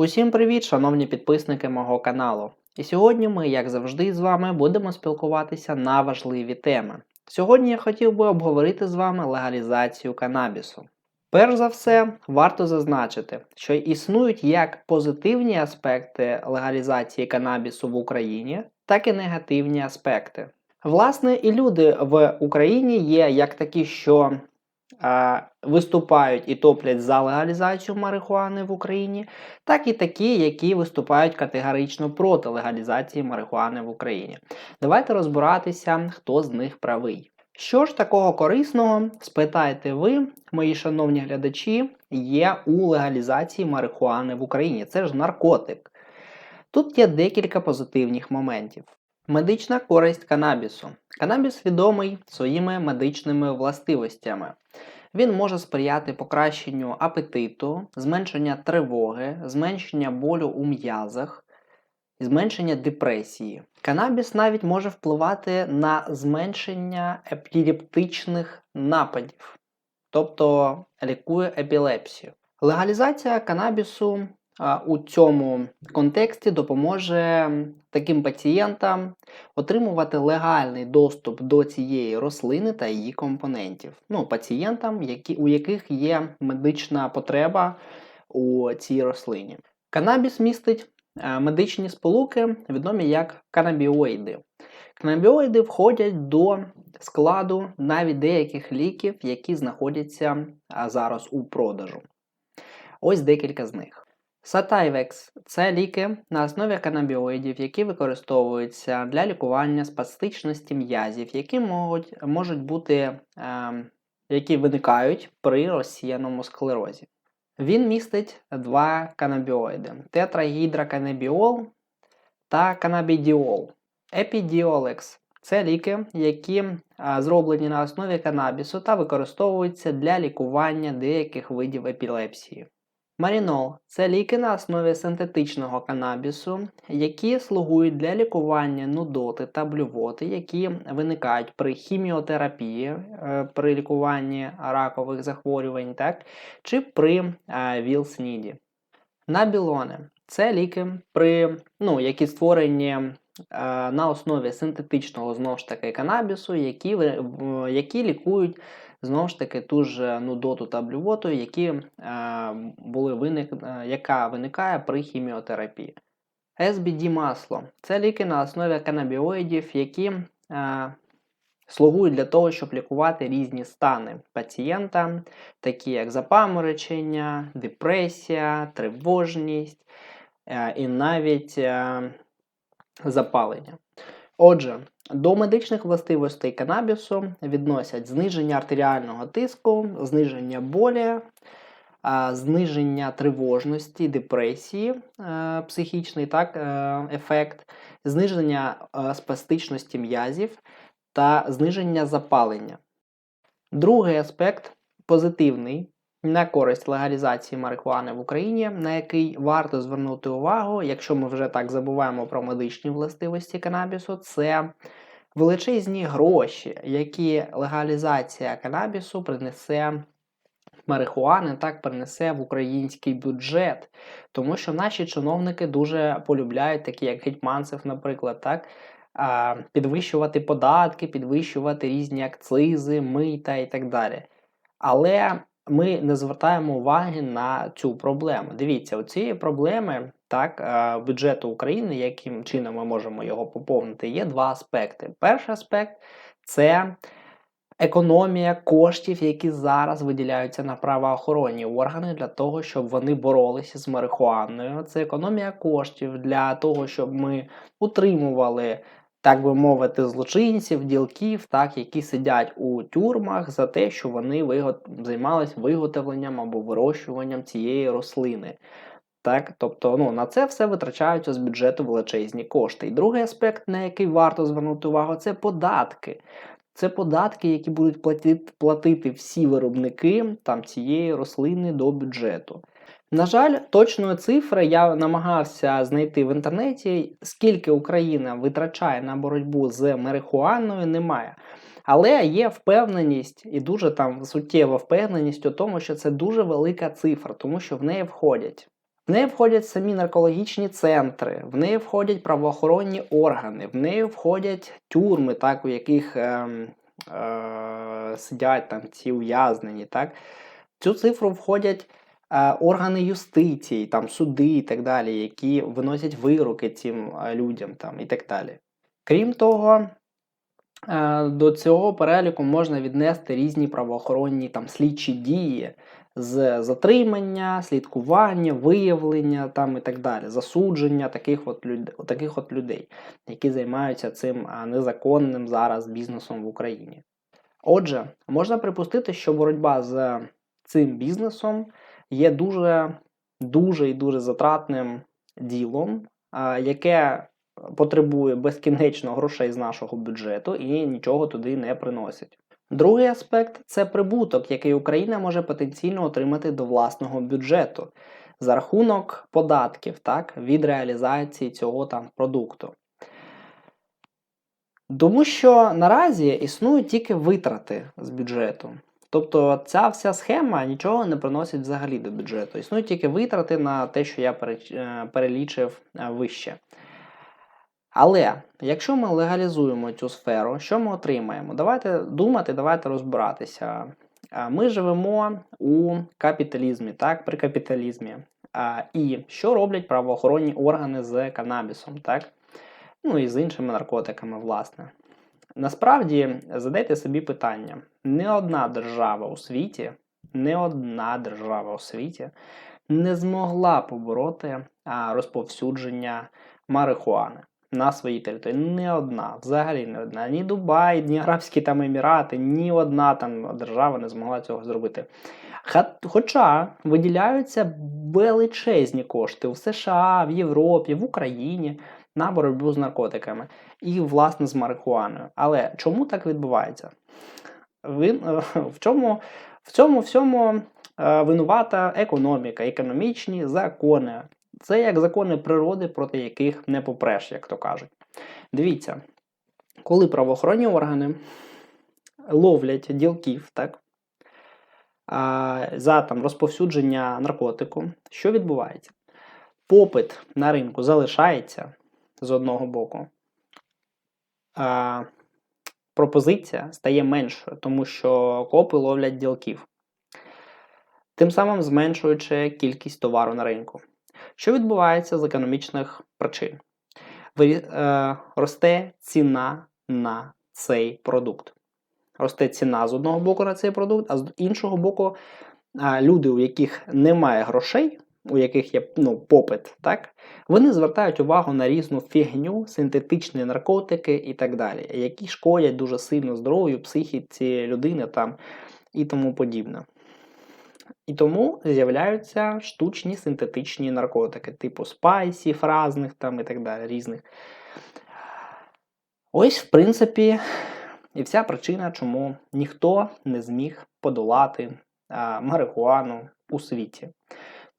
Усім привіт, шановні підписники мого каналу. І сьогодні ми, як завжди, з вами будемо спілкуватися на важливі теми. Сьогодні я хотів би обговорити з вами легалізацію канабісу. Перш за все, варто зазначити, що існують як позитивні аспекти легалізації канабісу в Україні, так і негативні аспекти. Власне, і люди в Україні є як такі, що виступають і топлять за легалізацію марихуани в Україні, так і такі, які виступають категорично проти легалізації марихуани в Україні. Давайте розбиратися, хто з них правий. Що ж такого корисного, спитайте ви, мої шановні глядачі, є у легалізації марихуани в Україні? Це ж наркотик. Тут є декілька позитивних моментів. Медична користь канабісу. Канабіс відомий своїми медичними властивостями. Він може сприяти покращенню апетиту, зменшення тривоги, зменшення болю у м'язах, зменшення депресії. Канабіс навіть може впливати на зменшення епілептичних нападів, тобто лікує епілепсію. Легалізація канабісу у цьому контексті допоможе таким пацієнтам отримувати легальний доступ до цієї рослини та її компонентів. Ну, пацієнтам, які, у яких є медична потреба у цій рослині. Канабіс містить е, медичні сполуки, відомі як канабіоїди. Канабіоїди входять до складу навіть деяких ліків, які знаходяться зараз у продажу. Ось декілька з них. Сатайвекс це ліки на основі канабіоїдів, які використовуються для лікування спастичності м'язів, які можуть, можуть бути, е, які виникають при розсіяному склерозі. Він містить два канабіоїди: тетрагідроканабіол та канабідіол. Епідіолекс це ліки, які а, зроблені на основі канабісу та використовуються для лікування деяких видів епілепсії. Марінол це ліки на основі синтетичного канабісу, які слугують для лікування нудоти та блювоти, які виникають при хіміотерапії, е, при лікуванні ракових захворювань, так, чи при е, ВІЛ-СНІДі. Набілони це ліки, при, ну, які створені е, на основі синтетичного знову ж таки канабісу, які, які лікують знову ж таки ту ж нудоту та блювоту, які, е, були виник, е, яка виникає при хіміотерапії. SBD масло це ліки на основі канабіоїдів, які е, слугують для того, щоб лікувати різні стани пацієнта, такі як запаморочення, депресія, тривожність е, і навіть е, запалення. Отже, до медичних властивостей канабісу відносять зниження артеріального тиску, зниження болі, зниження тривожності, депресії, е, психічний так, е, ефект, зниження е, спастичності м'язів та зниження запалення. Другий аспект позитивний на користь легалізації марихуани в Україні, на який варто звернути увагу, якщо ми вже так забуваємо про медичні властивості канабісу, це величезні гроші, які легалізація канабісу принесе. Марихуани так принесе в український бюджет, тому що наші чиновники дуже полюбляють, такі як Гетьманцев, наприклад, так, підвищувати податки, підвищувати різні акцизи, мита і так далі. Але ми не звертаємо уваги на цю проблему. Дивіться, у цієї проблеми так, е, бюджету України, яким чином ми можемо його поповнити, є два аспекти. Перший аспект це економія коштів, які зараз виділяються на правоохоронні органи для того, щоб вони боролися з марихуаною. Це економія коштів для того, щоб ми утримували так би мовити, злочинців, ділків, так, які сидять у тюрмах за те, що вони вигот... займалися виготовленням або вирощуванням цієї рослини. Так, Тобто ну, на це все витрачаються з бюджету величезні кошти. І другий аспект, на який варто звернути увагу, це податки. Це податки, які будуть платити платити всі виробники там, цієї рослини до бюджету. На жаль, точної цифри я намагався знайти в інтернеті, скільки Україна витрачає на боротьбу з марихуаною, немає. Але є впевненість і дуже там суттєва впевненість у тому, що це дуже велика цифра, тому що в неї входять В неї входять самі наркологічні центри, в неї входять правоохоронні органи, в неї входять тюрми, так, у яких е, е, сидять там ці ув'язнені. Так. Цю цифру входять органи юстиції, там, суди і так далі, які виносять вироки цим е, людям там, і так далі. Крім того, е, до цього переліку можна віднести різні правоохоронні там, слідчі дії з затримання, слідкування, виявлення там і так далі, засудження таких от, люд... таких от людей, які займаються цим незаконним зараз бізнесом в Україні. Отже, можна припустити, що боротьба з цим бізнесом є дуже дуже і дуже затратним ділом, яке потребує безкінечно грошей з нашого бюджету і нічого туди не приносить. Другий аспект це прибуток, який Україна може потенційно отримати до власного бюджету за рахунок податків так, від реалізації цього там продукту. Тому що наразі існують тільки витрати з бюджету. Тобто ця вся схема нічого не приносить взагалі до бюджету. Існують тільки витрати на те, що я е, перелічив е, вище. Але якщо ми легалізуємо цю сферу, що ми отримаємо? Давайте думати, давайте розбиратися. Ми живемо у капіталізмі, так, при капіталізмі. І що роблять правоохоронні органи з канабісом, так? Ну і з іншими наркотиками, власне. Насправді, задайте собі питання: не одна держава у світі, не одна держава у світі не змогла побороти розповсюдження марихуани на своїй території. Не одна, взагалі не одна. Ні Дубай, ні Арабські там Емірати, ні одна там держава не змогла цього зробити. Хоча виділяються величезні кошти в США, в Європі, в Україні на боротьбу з наркотиками і, власне, з марихуаною. Але чому так відбувається? Він, в чому в цьому всьому е, винувата економіка, економічні закони, це як закони природи, проти яких не попреш, як то кажуть. Дивіться, коли правоохоронні органи ловлять ділків, так, за там, розповсюдження наркотику, що відбувається? Попит на ринку залишається з одного боку. Пропозиція стає меншою, тому що копи ловлять ділків, тим самим зменшуючи кількість товару на ринку. Що відбувається з економічних причин? Е, росте ціна на цей продукт. Росте ціна з одного боку на цей продукт, а з іншого боку, люди, у яких немає грошей, у яких є ну, попит, так, вони звертають увагу на різну фігню, синтетичні наркотики і так далі, які шкодять дуже сильно здоров'ю, психіці людини там і тому подібне. І тому з'являються штучні синтетичні наркотики, типу спайсів разних там і так далі, різних. Ось, в принципі, і вся причина, чому ніхто не зміг подолати а, марихуану у світі.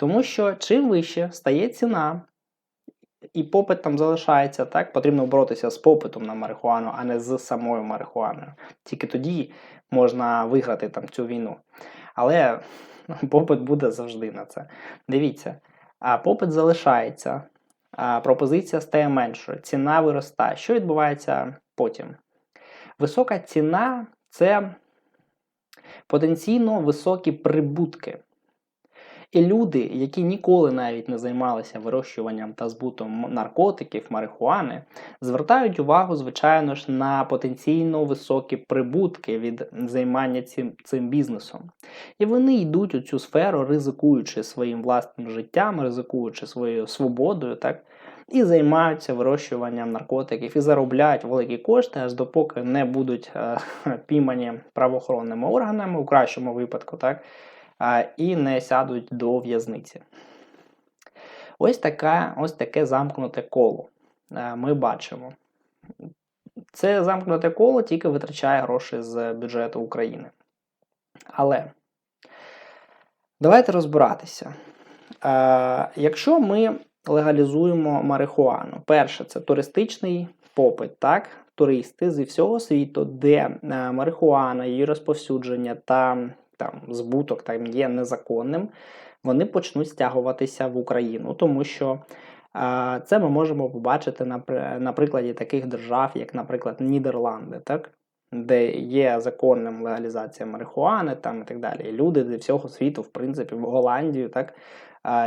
Тому що чим вище стає ціна, і попит там залишається, так, потрібно боротися з попитом на марихуану, а не з самою марихуаною. Тільки тоді можна виграти там цю війну. Але попит буде завжди на це. Дивіться, а попит залишається, а пропозиція стає меншою, ціна виростає. Що відбувається потім? Висока ціна це потенційно високі прибутки. І люди, які ніколи навіть не займалися вирощуванням та збутом наркотиків, марихуани, звертають увагу, звичайно ж, на потенційно високі прибутки від займання цим цим бізнесом. І вони йдуть у цю сферу, ризикуючи своїм власним життям, ризикуючи своєю свободою, так. І займаються вирощуванням наркотиків і заробляють великі кошти, аж допоки не будуть е, піймані правоохоронними органами, у кращому випадку, так, і не сядуть до в'язниці. Ось таке, ось таке замкнуте коло е, ми бачимо. Це замкнуте коло тільки витрачає гроші з бюджету України. Але давайте розбиратися. Е, якщо ми легалізуємо марихуану, перше, це туристичний попит, так? Туристи зі всього світу, де е, марихуана, її розповсюдження та там збуток там є незаконним, вони почнуть стягуватися в Україну, тому що це ми можемо побачити на, прикладі таких держав, як, наприклад, Нідерланди, так? де є законним легалізація марихуани там, і так далі. І люди зі всього світу, в принципі, в Голландію так,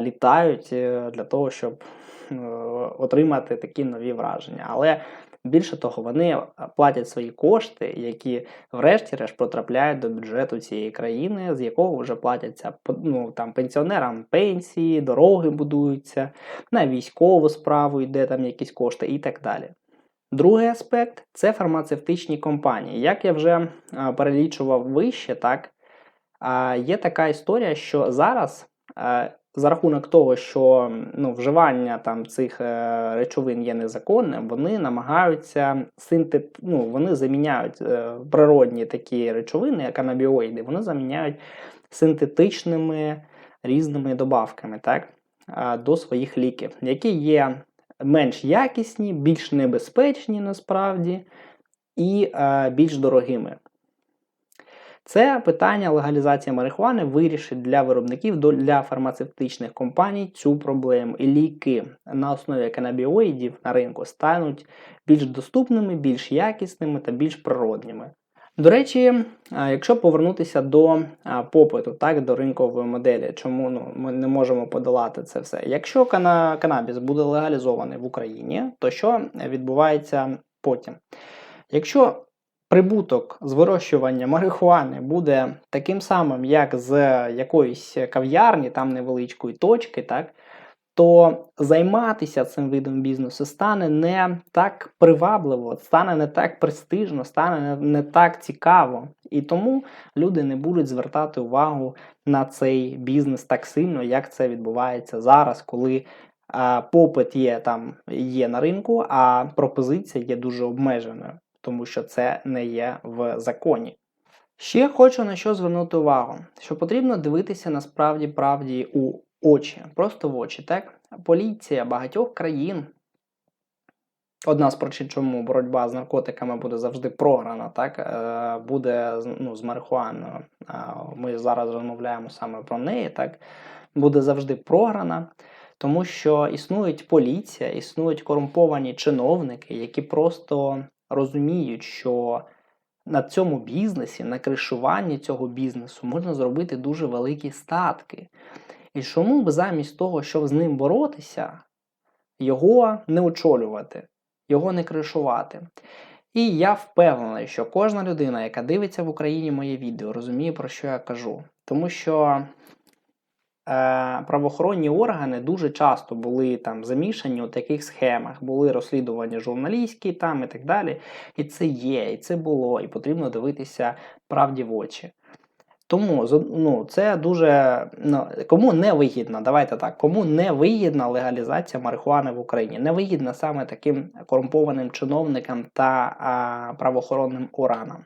літають е, для того, щоб е, отримати такі нові враження. Але більше того, вони платять свої кошти, які врешті-решт потрапляють до бюджету цієї країни, з якого вже платяться ну, там, пенсіонерам пенсії, дороги будуються, на військову справу йде там якісь кошти і так далі. Другий аспект це фармацевтичні компанії. Як я вже перелічував вище, так є така історія, що зараз за рахунок того, що ну, вживання там цих е, речовин є незаконним, вони намагаються синтет... ну, вони заміняють е, природні такі речовини, як канабіоїди, вони заміняють синтетичними різними добавками, так, а, до своїх ліків, які є менш якісні, більш небезпечні насправді і е, більш дорогими. Це питання легалізації марихуани вирішить для виробників, для фармацевтичних компаній цю проблему. І ліки на основі канабіоїдів на ринку стануть більш доступними, більш якісними та більш природніми. До речі, якщо повернутися до попиту, так, до ринкової моделі, чому ну, ми не можемо подолати це все? Якщо кана- канабіс буде легалізований в Україні, то що відбувається потім? Якщо прибуток з вирощування марихуани буде таким самим, як з якоїсь кав'ярні, там невеличкої точки, так, то займатися цим видом бізнесу стане не так привабливо, стане не так престижно, стане не, так цікаво. І тому люди не будуть звертати увагу на цей бізнес так сильно, як це відбувається зараз, коли попит є там є на ринку, а пропозиція є дуже обмеженою, тому що це не є в законі. Ще хочу на що звернути увагу, що потрібно дивитися насправді правді у очі, просто в очі. Так? Поліція багатьох країн. Одна з причин, чому боротьба з наркотиками буде завжди програна, так е, буде ну, з марихуаною. Ми зараз розмовляємо саме про неї, так буде завжди програна, тому що існують поліція, існують корумповані чиновники, які просто розуміють, що на цьому бізнесі, на кришуванні цього бізнесу можна зробити дуже великі статки. І чому б замість того, щоб з ним боротися, його не очолювати, його не кришувати. І я впевнений, що кожна людина, яка дивиться в Україні моє відео, розуміє, про що я кажу. Тому що правоохоронні органи дуже часто були там замішані у таких схемах, були розслідування журналістські там і так далі. І це є, і це було, і потрібно дивитися правді в очі. Тому ну, це дуже ну, кому не вигідно, давайте так, кому не вигідна легалізація марихуани в Україні, не вигідна саме таким корумпованим чиновникам та а, правоохоронним органам.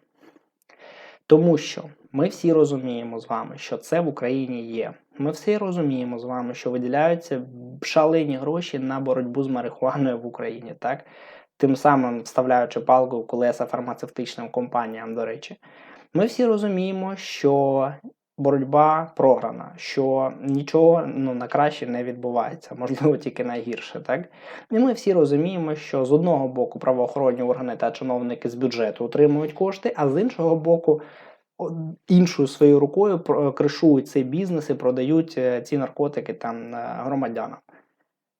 Тому що ми всі розуміємо з вами, що це в Україні є. Ми всі розуміємо з вами, що виділяються шалені гроші на боротьбу з марихуаною в Україні, так? Тим самим вставляючи палку в колеса фармацевтичним компаніям, до речі. Ми всі розуміємо, що боротьба програна, що нічого ну, на краще не відбувається, можливо, тільки найгірше. Так? І ми всі розуміємо, що з одного боку правоохоронні органи та чиновники з бюджету отримують кошти, а з іншого боку, іншою своєю рукою про- кришують цей бізнес і продають е, ці наркотики там е, громадянам.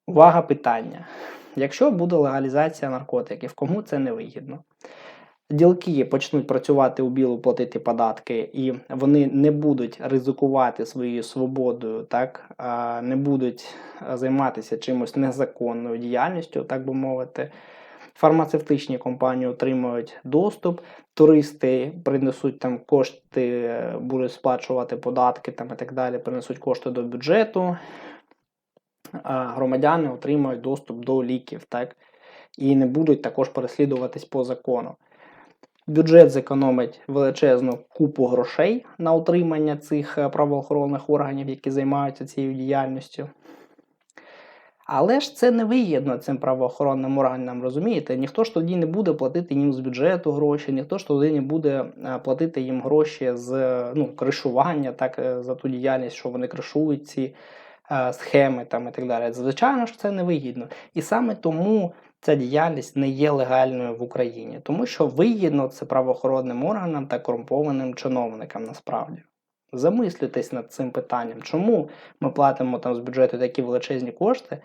Увага питання. Якщо буде легалізація наркотиків, кому це не вигідно? Ділки почнуть працювати у білу, платити податки, і вони не будуть ризикувати своєю свободою, так не будуть займатися чимось незаконною діяльністю, так би мовити. Фармацевтичні компанії отримують доступ, туристи принесуть там кошти, будуть сплачувати податки там і так далі, принесуть кошти до бюджету. А громадяни отримають доступ до ліків, так, і не будуть також переслідуватись по закону. Бюджет зекономить величезну купу грошей на утримання цих е, правоохоронних органів, які займаються цією діяльністю. Але ж це не вигідно цим правоохоронним органам, розумієте? Ніхто ж тоді не буде платити їм з бюджету гроші, ніхто ж тоді не буде е, платити їм гроші з ну, кришування, так, е, за ту діяльність, що вони кришують ці е, схеми там, і так далі. Звичайно ж, це не вигідно. І саме тому ця діяльність не є легальною в Україні, тому що вигідно це правоохоронним органам та корумпованим чиновникам насправді. Замислюйтесь над цим питанням, чому ми платимо там з бюджету такі величезні кошти,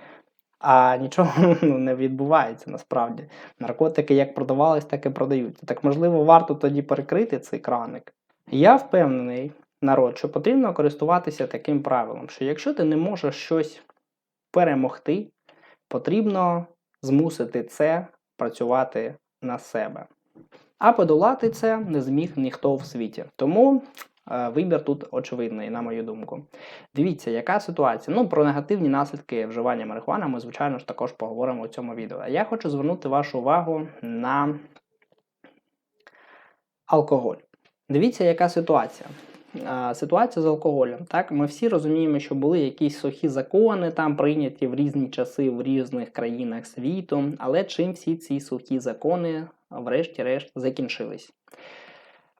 а нічого ну, не відбувається насправді. Наркотики як продавались, так і продаються. Так можливо, варто тоді перекрити цей краник. Я впевнений, народ, що потрібно користуватися таким правилом, що якщо ти не можеш щось перемогти, потрібно змусити це працювати на себе. А подолати це не зміг ніхто в світі. Тому вибір тут очевидний, на мою думку. Дивіться, яка ситуація. Ну, про негативні наслідки вживання марихуани ми, звичайно ж, також поговоримо у цьому відео. А я хочу звернути вашу увагу на алкоголь. Дивіться, яка ситуація. Ситуація з алкоголем. Так, ми всі розуміємо, що були якісь сухі закони там прийняті в різні часи в різних країнах світу, але чим всі ці сухі закони, врешті-решт, закінчились?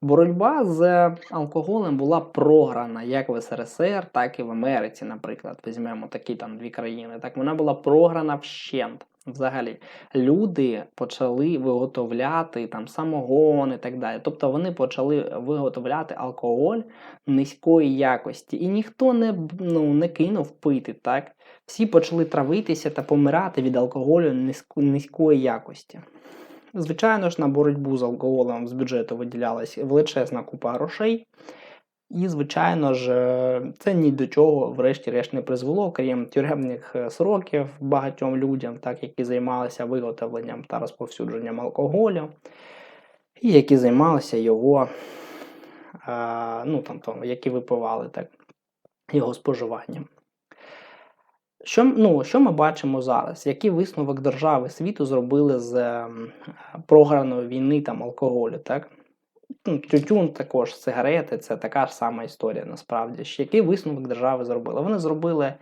Боротьба з алкоголем була програна як в СРСР, так і в Америці, наприклад. Візьмемо такі там дві країни. Так вона була програна вщент. Взагалі, люди почали виготовляти там самогон і так далі. Тобто вони почали виготовляти алкоголь низької якості, і ніхто не ну, не кинув пити. так? Всі почали травитися та помирати від алкоголю низько, низької якості. Звичайно ж, на боротьбу з алкоголем з бюджету виділялася величезна купа грошей. І, звичайно ж, це ні до чого, врешті-решт, не призвело, крім тюремних е, сроків багатьом людям, так, які займалися виготовленням та розповсюдженням алкоголю, і які займалися його, а, ну, там, там, які випивали так, його споживанням. Що ну, що ми бачимо зараз? Який висновок держави світу зробили з ем, програної війни там алкоголю? так? Ну, Тютюн також, сигарети це така ж сама історія насправді. Який висновок держави зробили? Вони зробили,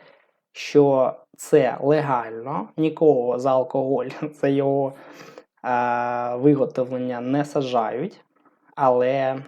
що це легально, нікого за алкоголь, це його е, виготовлення не сажають, але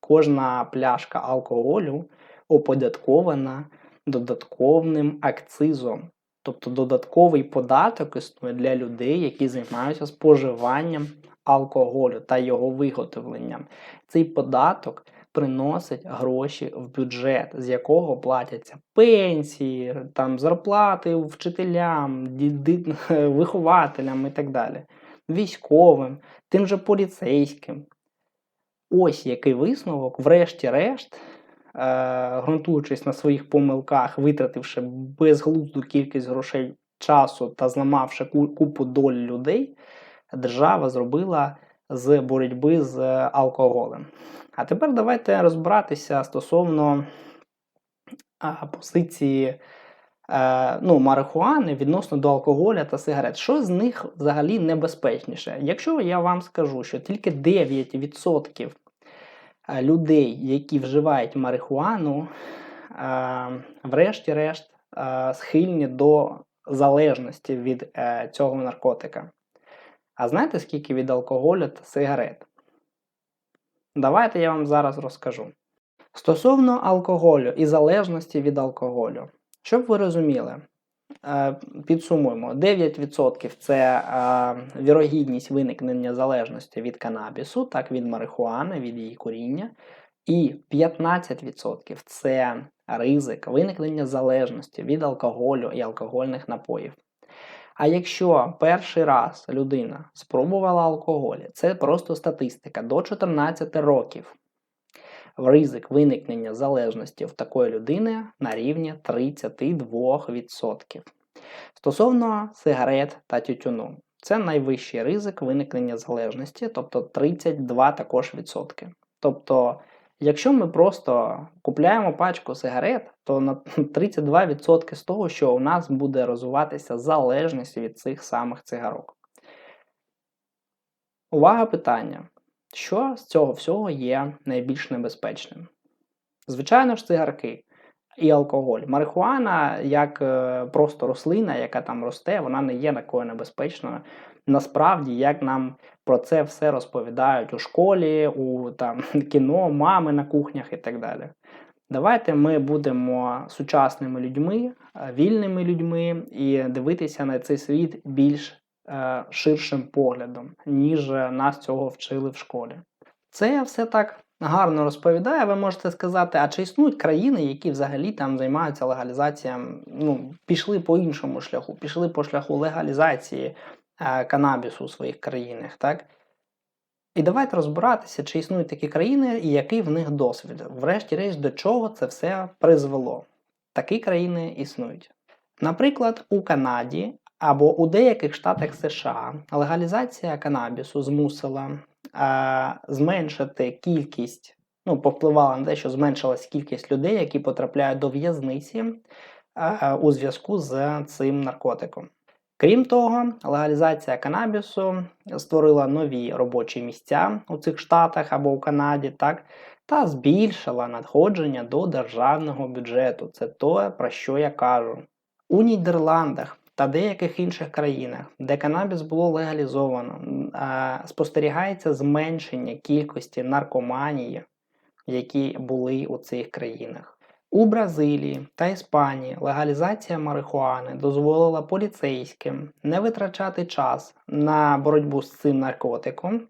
кожна пляшка алкоголю оподаткована додатковим акцизом. Тобто додатковий податок існує для людей, які займаються споживанням алкоголю та його виготовленням. Цей податок приносить гроші в бюджет, з якого платяться пенсії, там зарплати вчителям, вихователям і так далі, військовим, тим же поліцейським. Ось який висновок, врешті-решт. Е, ґрунтуючись на своїх помилках, витративши безглузду кількість грошей часу та зламавши купу доль людей, держава зробила з боротьби з алкоголем. А тепер давайте розбиратися стосовно позиції е, ну, марихуани відносно до алкоголя та сигарет. Що з них взагалі небезпечніше? Якщо я вам скажу, що тільки 9% Е, людей, які вживають марихуану, е, врешті-решт е, схильні до залежності від цього наркотика. А знаєте, скільки від алкоголю та сигарет? Давайте я вам зараз розкажу. Стосовно алкоголю і залежності від алкоголю, щоб ви розуміли, Е, підсумуємо, 9% це е, вірогідність виникнення залежності від канабісу, так від марихуани, від її коріння. І 15% це ризик виникнення залежності від алкоголю і алкогольних напоїв. А якщо перший раз людина спробувала алкоголь, це просто статистика до 14 років ризик виникнення залежності в такої людини на рівні 32%. Стосовно сигарет та тютюну, це найвищий ризик виникнення залежності, тобто 32 також відсотки. Тобто, якщо ми просто купляємо пачку сигарет, то на 32% з того, що у нас буде розвиватися залежність від цих самих цигарок. Увага питання. Що з цього всього є найбільш небезпечним? Звичайно ж, цигарки. і алкоголь. Марихуана, як е, просто рослина, яка там росте, вона не є такою небезпечною. Насправді, як нам про це все розповідають у школі, у там кіно, мами на кухнях і так далі. Давайте ми будемо сучасними людьми, е, вільними людьми і дивитися на цей світ більш ширшим поглядом, ніж нас цього вчили в школі. Це все так гарно розповідає. Ви можете сказати, а чи існують країни, які взагалі там займаються легалізацією, ну, пішли по іншому шляху, пішли по шляху легалізації е, канабісу у своїх країнах, так? І давайте розбиратися, чи існують такі країни і який в них досвід. Врешті-решт, до чого це все призвело. Такі країни існують. Наприклад, у Канаді або у деяких штатах США легалізація канабісу змусила е, зменшити кількість, ну, повпливала на те, що зменшилась кількість людей, які потрапляють до в'язниці е, у зв'язку з цим наркотиком. Крім того, легалізація канабісу створила нові робочі місця у цих штатах або у Канаді, так, та збільшила надходження до державного бюджету. Це то, про що я кажу. У Нідерландах та деяких інших країнах, де канабіс було легалізовано, спостерігається зменшення кількості наркоманії, які були у цих країнах. У Бразилії та Іспанії легалізація марихуани дозволила поліцейським не витрачати час на боротьбу з цим наркотиком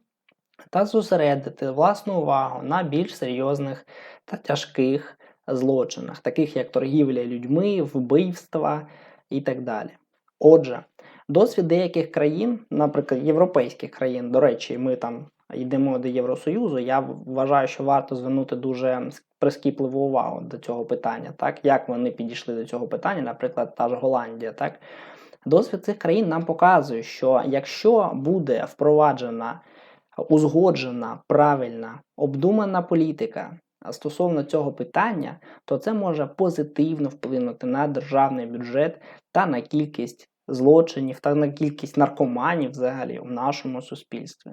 та зосередити власну увагу на більш серйозних та тяжких злочинах, таких як торгівля людьми, вбивства і так далі. Отже, досвід деяких країн, наприклад, європейських країн, до речі, ми там йдемо до Євросоюзу, я вважаю, що варто звернути дуже прискіпливу увагу до цього питання, так як вони підійшли до цього питання, наприклад, та ж Голландія. так. Досвід цих країн нам показує, що якщо буде впроваджена узгоджена, правильна, обдумана політика стосовно цього питання, то це може позитивно вплинути на державний бюджет та на кількість злочинів та на кількість наркоманів взагалі в нашому суспільстві.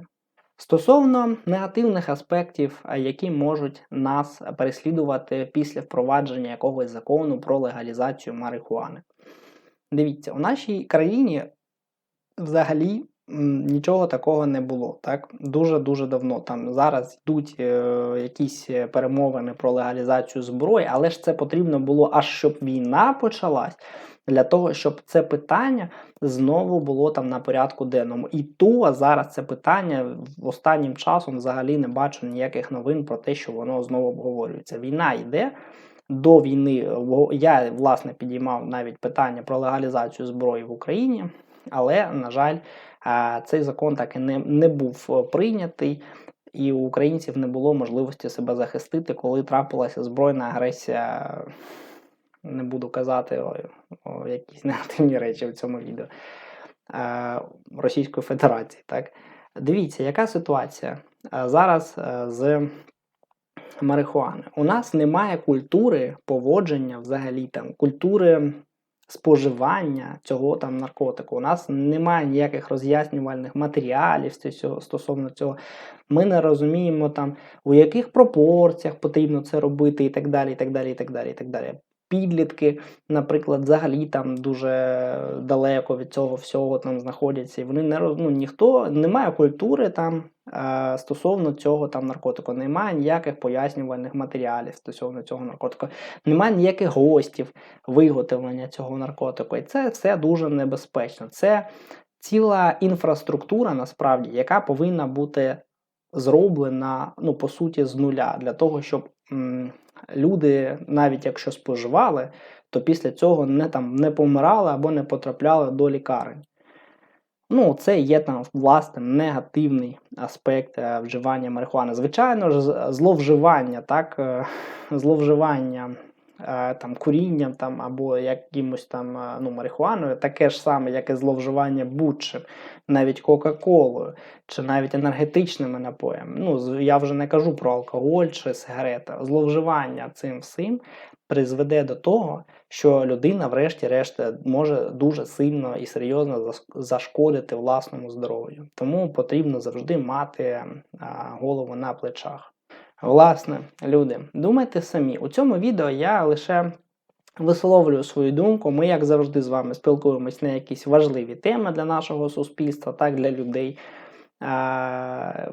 Стосовно негативних аспектів, які можуть нас переслідувати після впровадження якогось закону про легалізацію марихуани. Дивіться, у нашій країні взагалі нічого такого не було. Так? Дуже-дуже давно. Там Зараз йдуть е, якісь перемовини про легалізацію зброї, але ж це потрібно було аж щоб війна почалась для того, щоб це питання знову було там на порядку денному. І то зараз це питання останнім часом взагалі не бачу ніяких новин про те, що воно знову обговорюється. Війна йде. До війни я власне підіймав навіть питання про легалізацію зброї в Україні, але, на жаль, цей закон так і не, не був прийнятий, і у українців не було можливості себе захистити, коли трапилася збройна агресія не буду казати о, якісь негативні речі в цьому відео е, Російської Федерації. Так? Дивіться, яка ситуація е, зараз е, з марихуани. У нас немає культури поводження взагалі там, культури споживання цього там наркотику. У нас немає ніяких роз'яснювальних матеріалів стосовно цього. Ми не розуміємо, там, у яких пропорціях потрібно це робити, і так далі. і так далі, і так так далі підлітки, наприклад, взагалі там дуже далеко від цього всього там знаходяться. І вони не ну, ніхто не має культури там стосовно цього там наркотику. Немає ніяких пояснювальних матеріалів стосовно цього наркотику, немає ніяких гостів виготовлення цього наркотику. І це все дуже небезпечно. Це ціла інфраструктура, насправді, яка повинна бути зроблена, ну, по суті, з нуля для того, щоб люди, навіть якщо споживали, то після цього не там не помирали або не потрапляли до лікарень. Ну, це є там власне негативний аспект е, вживання марихуани. Звичайно ж, зловживання, так, е, зловживання там курінням там, або якимось там е, ну, марихуаною, таке ж саме, як і зловживання будь-чим, навіть Кока-Колою, чи навіть енергетичними напоями. Ну, Я вже не кажу про алкоголь чи сигарети. Зловживання цим всім призведе до того, що людина, врешті-решт, може дуже сильно і серйозно зашкодити власному здоров'ю. Тому потрібно завжди мати голову на плечах. Власне, люди, думайте самі. У цьому відео я лише висловлюю свою думку. Ми, як завжди, з вами спілкуємось на якісь важливі теми для нашого суспільства, так для людей.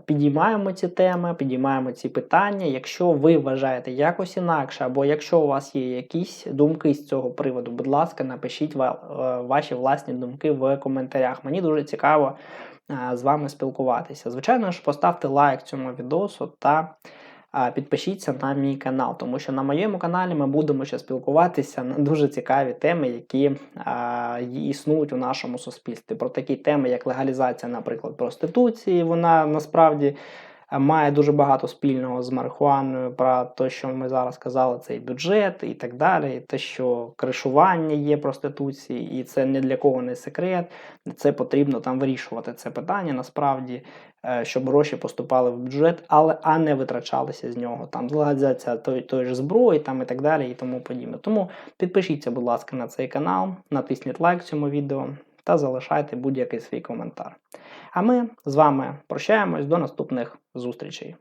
Підіймаємо ці теми, підіймаємо ці питання. Якщо ви вважаєте якось інакше, або якщо у вас є якісь думки з цього приводу, будь ласка, напишіть е, ваші власні думки в коментарях. Мені дуже цікаво з вами спілкуватися. Звичайно ж, поставте лайк цьому відосу та підпишіться на мій канал, тому що на моєму каналі ми будемо ще спілкуватися на дуже цікаві теми, які існують у нашому суспільстві. Про такі теми, як легалізація, наприклад, проституції. Вона насправді має дуже багато спільного з марихуаною. Про те, що ми зараз казали, цей бюджет і так далі. І те, що кришування є проституції, і це ні для кого не секрет. Це потрібно там вирішувати це питання насправді е, щоб гроші поступали в бюджет, але а не витрачалися з нього. Там злагодяться той, той ж зброї там і так далі, і тому подібне. Тому підпишіться, будь ласка, на цей канал, натисніть лайк цьому відео та залишайте будь-який свій коментар. А ми з вами прощаємось до наступних зустрічей.